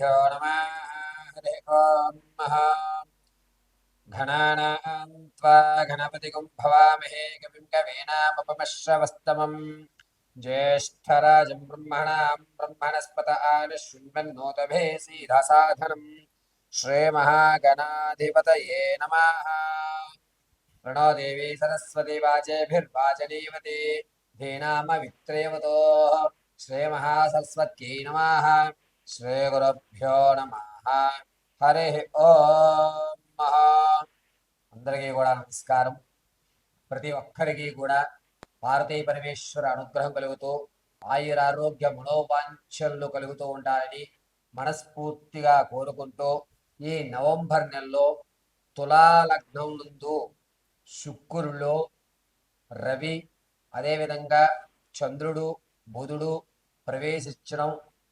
श्रीगुरुभ्यो नमः हरिः ॐ महा घनानां त्वा गणपतिगुं भवामहे कविं कवीनामुपमश्रवस्तमम् ज्येष्ठराजं ब्रह्मणां ब्रह्मणस्पत आनशृण्वन्नोतभे सीधसाधनम् श्रीमहागणाधिपतये नमः प्रणो देवी सरस्वती वाचेभिर्वाचनीवती धीनामवित्रेवतोः श्रीमहासरस्वत्यै नमः శ్రీగురుభ్యో నమ. హరి ఓం మహా అందరికీ కూడా నమస్కారం. ప్రతి ఒక్కరికి కూడా భారతీయ పరమేశ్వర అనుగ్రహం కలుగుతూ ఆయురారోగ్య మనోవాంఛలు కలుగుతూ ఉండాలని మనస్ఫూర్తిగా కోరుకుంటూ ఈ నవంబర్ నెలలో తులాలగ్నం నందు శుక్రులో రవి అదేవిధంగా చంద్రుడు బుధుడు ప్రవేశించడం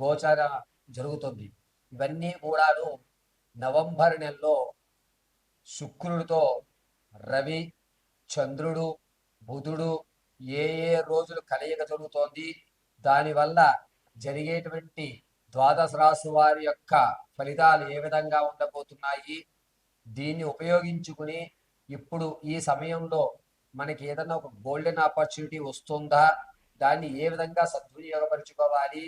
గోచర జరుగుతుంది. ఇవన్నీ కూడాను నవంబర్ నెలలో శుక్రుడితో రవి చంద్రుడు బుధుడు ఏ ఏ రోజులు కలయిక జరుగుతోంది దానివల్ల జరిగేటువంటి ద్వాదశ రాశి వారి యొక్క ఫలితాలు ఏ విధంగా ఉండబోతున్నాయి దీన్ని ఉపయోగించుకుని ఇప్పుడు ఈ సమయంలో మనకి ఏదైనా ఒక గోల్డెన్ ఆపర్చునిటీ వస్తుందా దాన్ని ఏ విధంగా సద్వినియోగపరుచుకోవాలి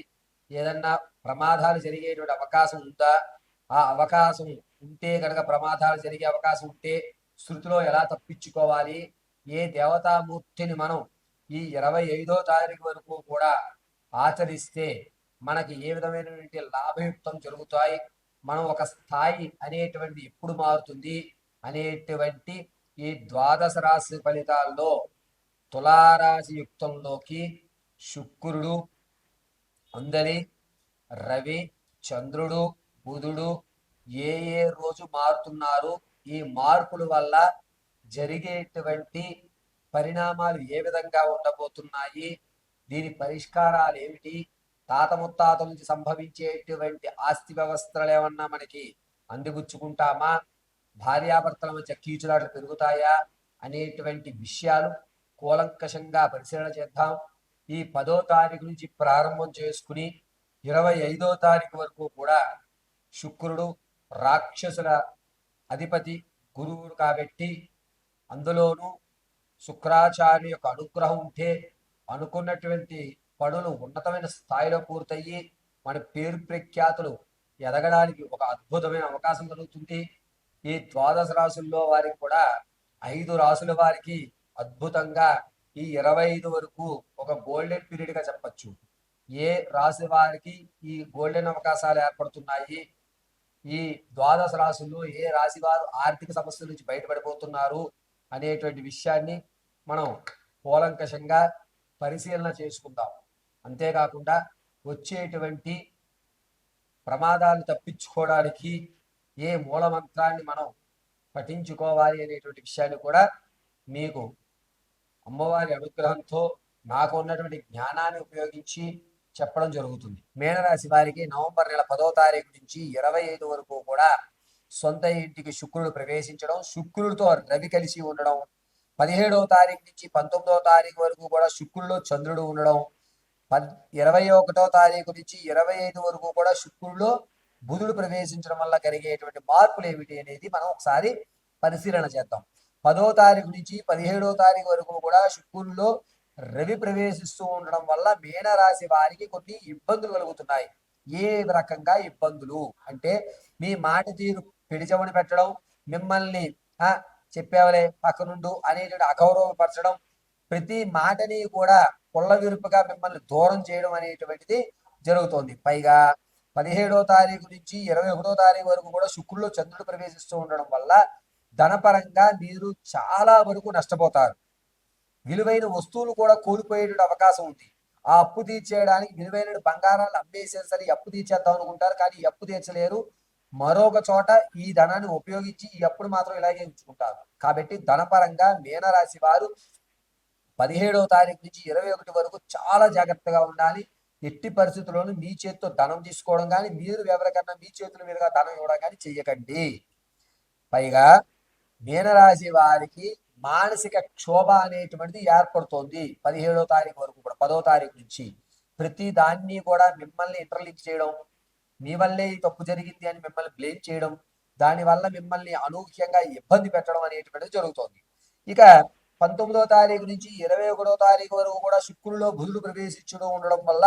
ఏదన్నా ప్రమాదాలు జరిగేటువంటి అవకాశం ఉందా? ఆ అవకాశం ఉంటే కనుక ప్రమాదాలు జరిగే అవకాశం ఉంటే శృతిలో ఎలా తప్పించుకోవాలి? ఏ దేవతామూర్తిని మనం ఈ ఇరవై ఐదో తారీఖు వరకు కూడా ఆచరిస్తే మనకి ఏ విధమైనటువంటి లాభయుక్తం జరుగుతాయి? మనం ఒక స్థాయి అనేటువంటి ఎప్పుడు మారుతుంది? అనేటువంటి ఈ ద్వాదశ రాశి ఫలితాల్లో తులారాశి యుక్తంలోకి శుక్రుడు అందరి రవి చంద్రుడు బుధుడు ఏ ఏ రోజు మారుతున్నారు ఈ మార్పుల వల్ల జరిగేటువంటి పరిణామాలు ఏ విధంగా ఉండబోతున్నాయి దీని పరిష్కారాలు ఏమిటి తాత ముత్తాతల నుంచి సంభవించేటువంటి ఆస్తి వ్యవస్థలు ఏమన్నా మనకి అందిపుచ్చుకుంటామా భార్యాభర్తల మధ్య కీచులాటలు పెరుగుతాయా అనేటువంటి విషయాలు కూలంకషంగా పరిశీలన చేద్దాం. ఈ పదో తారీఖు నుంచి ప్రారంభం చేసుకుని ఇరవై ఐదో తారీఖు వరకు కూడా శుక్రుడు రాక్షసుల అధిపతి గురువుడు కాబట్టి అందులోనూ శుక్రాచార్య యొక్క అనుగ్రహం ఉంటే అనుకున్నటువంటి పనులు ఉన్నతమైన స్థాయిలో పూర్తయ్యి మన పేరు ప్రఖ్యాతులు ఎదగడానికి ఒక అద్భుతమైన అవకాశం కలుగుతుంది ఈ ద్వాదశ రాసుల్లో వారికి కూడా ఐదు రాసుల వారికి అద్భుతంగా ఈ ఇరవై ఐదు వరకు ఒక గోల్డెన్ పీరియడ్గా చెప్పచ్చు. ఏ రాశి వారికి ఈ గోల్డెన్ అవకాశాలు ఏర్పడుతున్నాయి? ఈ ద్వాదశ రాశుల్లో ఏ రాశి వారు ఆర్థిక సమస్యల నుంచి బయటపడిపోతున్నారు అనేటువంటి విషయాన్ని మనం కూలంకషంగా పరిశీలన చేసుకుందాం. అంతేకాకుండా వచ్చేటువంటి ప్రమాదాలు తప్పించుకోవడానికి ఏ మూలమంత్రాన్ని మనం పఠించుకోవాలి అనేటువంటి విషయాన్ని కూడా మీకు అమ్మవారి అనుగ్రహంతో నాకు ఉన్నటువంటి జ్ఞానాన్ని ఉపయోగించి చెప్పడం జరుగుతుంది. మీనరాశి వారికి నవంబర్ నెల పదో తారీఖు నుంచి ఇరవై ఐదు వరకు కూడా సొంత ఇంటికి శుక్రుడు ప్రవేశించడం శుక్రుడితో రవి కలిసి ఉండడం పదిహేడవ తారీఖు నుంచి పంతొమ్మిదవ తారీఖు వరకు కూడా శుక్రుడిలో చంద్రుడు ఉండడం పద్ ఇరవై ఒకటో తారీఖు నుంచి ఇరవై ఐదు వరకు కూడా శుక్రుడిలో బుధుడు ప్రవేశించడం వల్ల కలిగేటువంటి మార్పులు ఏమిటి అనేది మనం ఒకసారి పరిశీలన చేద్దాం. పదో తారీఖు నుంచి పదిహేడో తారీఖు వరకు కూడా శుక్రుల్లో రవి ప్రవేశిస్తూ ఉండడం వల్ల మీనరాశి వారికి కొన్ని ఇబ్బందులు కలుగుతున్నాయి. ఏ రకంగా ఇబ్బందులు? అంటే మీ మాట తీరు పిడిచమని పెట్టడం మిమ్మల్ని ఆ చెప్పేవలే పక్కనుండు అనేటువంటి అగౌరవపరచడం ప్రతి మాటని కూడా పుల్ల విరుపుగా మిమ్మల్ని దూరం చేయడం అనేటువంటిది జరుగుతోంది. పైగా పదిహేడో తారీఖు నుంచి ఇరవై ఒకటో తారీఖు వరకు కూడా శుక్రుల్లో చంద్రుడు ప్రవేశిస్తూ ఉండడం వల్ల ధనపరంగా మీరు చాలా వరకు నష్టపోతారు. విలువైన వస్తువులు కూడా కోల్పోయేటువంటి అవకాశం ఉంది. ఆ అప్పు తీర్చేయడానికి విలువైన బంగారాలు అమ్మేసేసరి సరే అప్పు తీర్చేద్దాం అనుకుంటారు కానీ అప్పు తీర్చలేరు. మరొక చోట ఈ ధనాన్ని ఉపయోగించి ఈ అప్పును మాత్రం ఇలాగే ఉంచుకుంటారు. కాబట్టి ధనపరంగా మీనరాశి వారు పదిహేడవ తారీఖు నుంచి ఇరవై ఒకటి వరకు చాలా జాగ్రత్తగా ఉండాలి. ఎట్టి పరిస్థితుల్లోనూ మీ చేతితో ధనం తీసుకోవడం కానీ మీరు ఎవరికన్నా మీ చేతుల మీదుగా ధనం ఇవ్వడం కానీ చెయ్యకండి. పైగా మీనరాశి వారికి మానసిక క్షోభ అనేటువంటిది ఏర్పడుతోంది. పదిహేడో తారీఖు వరకు కూడా పదో తారీఖు నుంచి. ప్రతి దాన్ని కూడా మిమ్మల్ని ఇంటర్లింక్ చేయడం మీ వల్లే ఈ తప్పు జరిగింది అని మిమ్మల్ని బ్లేమ్ చేయడం దానివల్ల మిమ్మల్ని అనూహ్యంగా ఇబ్బంది పెట్టడం అనేటువంటిది జరుగుతోంది. ఇక పంతొమ్మిదో తారీఖు నుంచి ఇరవై ఒకటో తారీఖు వరకు కూడా శుక్రుల్లో బుధుడు ప్రవేశించడం ఉండడం వల్ల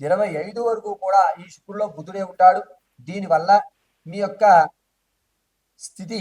ఇరవై ఐదు వరకు కూడా ఈ శుక్రుల్లో బుధుడే ఉంటాడు. దీనివల్ల మీ యొక్క స్థితి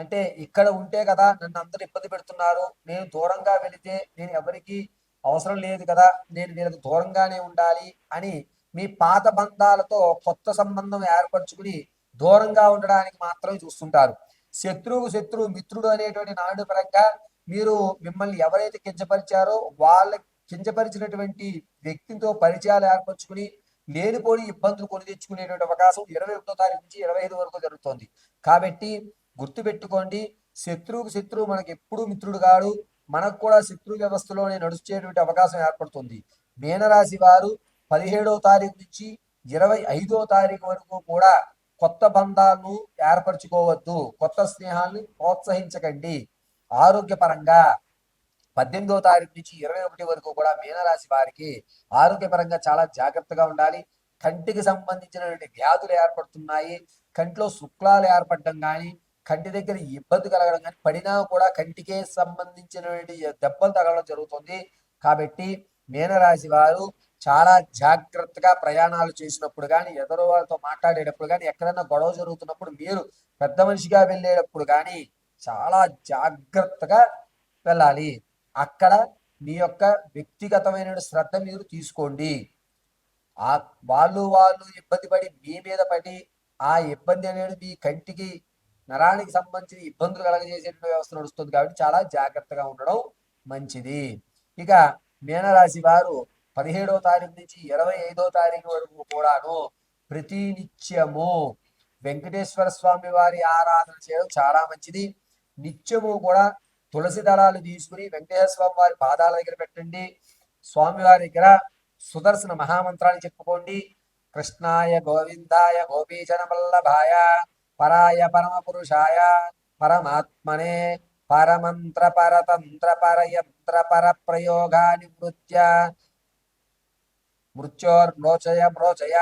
అంటే ఇక్కడ ఉంటే కదా నన్ను అందరూ ఇబ్బంది పెడుతున్నారు. నేను దూరంగా వెళితే నేను ఎవరికి అవసరం లేదు కదా. నేను వీళ్ళకి దూరంగానే ఉండాలి అని మీ పాత బంధాలతో కొత్త సంబంధం ఏర్పరచుకుని దూరంగా ఉండడానికి మాత్రమే చూస్తుంటారు. శత్రువు శత్రువు మిత్రుడు అనేటువంటి నాడు పరంగా మీరు మిమ్మల్ని ఎవరైతే కించపరిచారో వాళ్ళ కించపరిచినటువంటి వ్యక్తితో పరిచయాలు ఏర్పరచుకుని లేనిపోని ఇబ్బందులు కొని తెచ్చుకునేటువంటి అవకాశం ఇరవై ఒకటో తారీఖు నుంచి ఇరవై ఐదు వరకు జరుగుతోంది. కాబట్టి గుర్తుపెట్టుకోండి శత్రువుకు శత్రువు మనకి ఎప్పుడు మిత్రుడు కాడు. మనకు కూడా శత్రు వ్యవస్థలోనే నడుచేటువంటి అవకాశం ఏర్పడుతుంది. మీనరాశి వారు పదిహేడవ తారీఖు నుంచి ఇరవై ఐదో తారీఖు వరకు కూడా కొత్త బంధాలను ఏర్పరచుకోవద్దు. కొత్త స్నేహాన్ని ప్రోత్సహించకండి. ఆరోగ్యపరంగా పద్దెనిమిదో తారీఖు నుంచి ఇరవై ఒకటి వరకు కూడా మీనరాశి వారికి ఆరోగ్యపరంగా చాలా జాగ్రత్తగా ఉండాలి. కంటికి సంబంధించినటువంటి వ్యాధులు ఏర్పడుతున్నాయి. కంటిలో శుక్లాలు ఏర్పడడం కానీ కంటి దగ్గర ఇబ్బంది కలగడం కానీ పడినా కూడా కంటికే సంబంధించినటువంటి దెబ్బలు తగలడం జరుగుతుంది. కాబట్టి మీనరాశి వారు చాలా జాగ్రత్తగా ప్రయాణాలు చేసినప్పుడు కానీ ఎదరు వాళ్ళతో మాట్లాడేటప్పుడు కానీ ఎక్కడైనా గొడవ జరుగుతున్నప్పుడు మీరు పెద్ద మనిషిగా వెళ్ళేటప్పుడు కానీ చాలా జాగ్రత్తగా వెళ్ళాలి. అక్కడ మీ యొక్క వ్యక్తిగతమైన శ్రద్ధ మీరు తీసుకోండి. ఆ వాళ్ళు వాళ్ళు ఇబ్బంది పడి మీ మీద పడి ఆ ఇబ్బంది అనేది మీ కంటికి నరానికి సంబంధించిన ఇబ్బందులు కలగజేసే వ్యవస్థ నడుస్తుంది కాబట్టి చాలా జాగ్రత్తగా ఉండడం మంచిది. ఇక మీనరాశి వారు పదిహేడవ తారీఖు నుంచి ఇరవై ఐదో తారీఖు వరకు కూడాను ప్రతి నిత్యము వెంకటేశ్వర స్వామి వారి ఆరాధన చేయడం చాలా మంచిది. నిత్యము కూడా తులసి దళాలు తీసుకుని వెంకటేశ్వర స్వామి వారి పాదాల దగ్గర పెట్టండి. స్వామి వారి దగ్గర సుదర్శన మహామంత్రాన్ని చెప్పుకోండి. కృష్ణాయ గోవిందాయ గోపీచన వల్లభాయ పరాయ పరమ పురుషాయ పరమాత్మనే పరమంత్ర పరతంత్ర పరయంత్ర పర ప్రయోగాని మృత్య మృత్యోర్మోచయ మ్రోచయ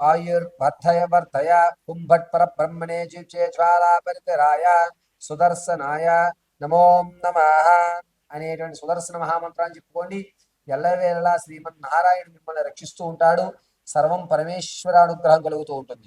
ఆయుర్వర్ధయ వర్ధయ కుంభట్ పర బ్రహ్మణే జీవచే జ్వాలాపరితరాయ సుదర్శనాయ నమో నమ అనేటువంటి సుదర్శన మహామంత్రాన్ని చెప్పుకోండి. ఎల్లవేళలా శ్రీమన్నారాయణ మిమ్మల్ని రక్షిస్తూ ఉంటాడు. సర్వం పరమేశ్వర అనుగ్రహం కలుగుతూ ఉంటుంది.